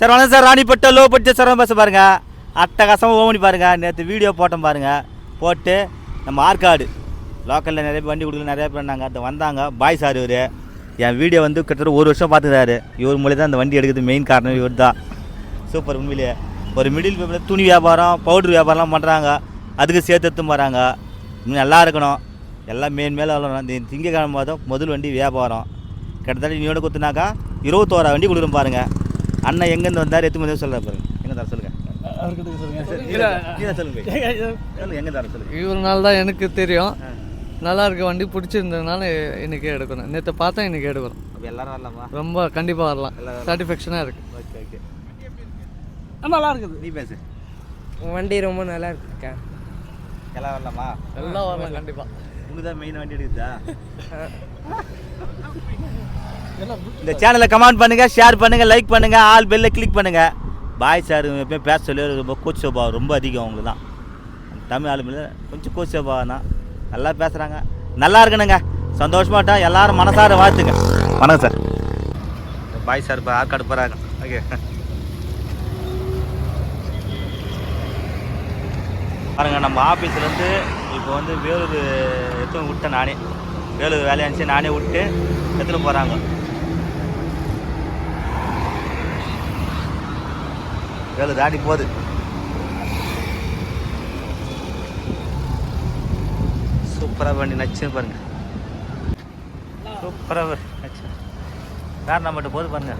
Sir வணக்கம் sir. Ranipet low budget sir bus பாருங்க. அட்டகாசமாக ஓமனி பாருங்க. நேற்று வீடியோ போட்டோம் பாருங்க. போட்டு நம்ம ஆற்காடு லோக்கலில் நிறைய வண்டி கொடுக்கல நிறைய பேர் நாங்கள் அது வந்தாங்க. பாய் சார் இவர். என் வீடியோ வந்து கிட்டத்தட்ட ஒரு வருஷம் பார்த்துக்கிறாரு. இவர் மூலியம் தான் இந்த வண்டி எடுக்கிறது மெயின் காரணம் இவர் தான். சூப்பர் உண்மையிலேயே ஒரு மிடில் பீப்பிள் துணி வியாபாரம் பவுடர் வியாபாரம்லாம் பண்ணுறாங்க அதுக்கு சேர்த்து எடுத்து வராங்க இன்னும் நல்லா இருக்கணும். எல்லாம் மேன் மேலே வளரணும். இந்த திங்கக்கிழமை மாதம் முதல் வண்டி வியாபாரம். கிட்டத்தட்ட இன்னோட கொடுத்துனாக்கா இருபத்தோரா வண்டி கொடுக்குறோம் பாருங்கள் அண்ணன் எங்கேருந்து வந்தார் எத்து வந்து சொல்ல பாருங்க. எங்கே தர சொல்லுங்க. நீதான் சொல்லுங்க. சொல்லுங்க. எங்கே தர சொல்லுங்க. இவருனால தான் எனக்கு தெரியும். நல்லா இருக்க வண்டி பிடிச்சிருந்ததுனால இன்னைக்கு எடுக்கணும். நேற்று பார்த்தா இன்னைக்கு எடுக்கிறோம் அப்போ எல்லாரும் வரலாமா? ரொம்ப கண்டிப்பாக வரலாம். சாட்டிஸ்ஃபேக்ஷனாக இருக்குது ஓகே ஓகே. நல்லா இருக்குது. நீ பேசு. வண்டி ரொம்ப நல்லா இருக்குக்கா. எல்லாம் வரலாமா? எல்லாம் வரலாம். கண்டிப்பாக உனக்கு தான் மெயின் வண்டி எடுக்குதா? இந்த சேனலை கமெண்ட் பண்ணுங்க ஷேர் பண்ணுங்க லைக் பண்ணுங்க ஆல் பெல்ல கிளிக் பண்ணுங்க. பாய் சார் எப்பயும் பேச சொல்லி ரொம்ப கோச் சுபாவம் ரொம்ப அதிகம் அவங்களுக்கு தான் தமிழ் ஆளுமையில கொஞ்சம் கோச் சுபாவம் தான் நல்லா பேசுகிறாங்க நல்லா இருக்கணுங்க. சந்தோஷமாட்டா எல்லாரும் மனசார வாழ்த்துங்க. வணக்கம் சார் பாய் சார் இப்போ ஆற்காடு போகிறாங்க ஓகே பாருங்க நம்ம ஆஃபீஸ்லேருந்து இப்போ வந்து வேலூர் எடுத்து விட்டேன் நானே வேலூர் வேலையை இருந்துச்சு நானே விட்டு எடுத்துகிட்டு போகிறாங்க வேலூர் தாண்டி போகுது. சூப்பராக வண்டி நச்சுன்னு பாருங்க. சூப்பராக நச்சு. கார் நம்மகிட்ட போகுது பாருங்க.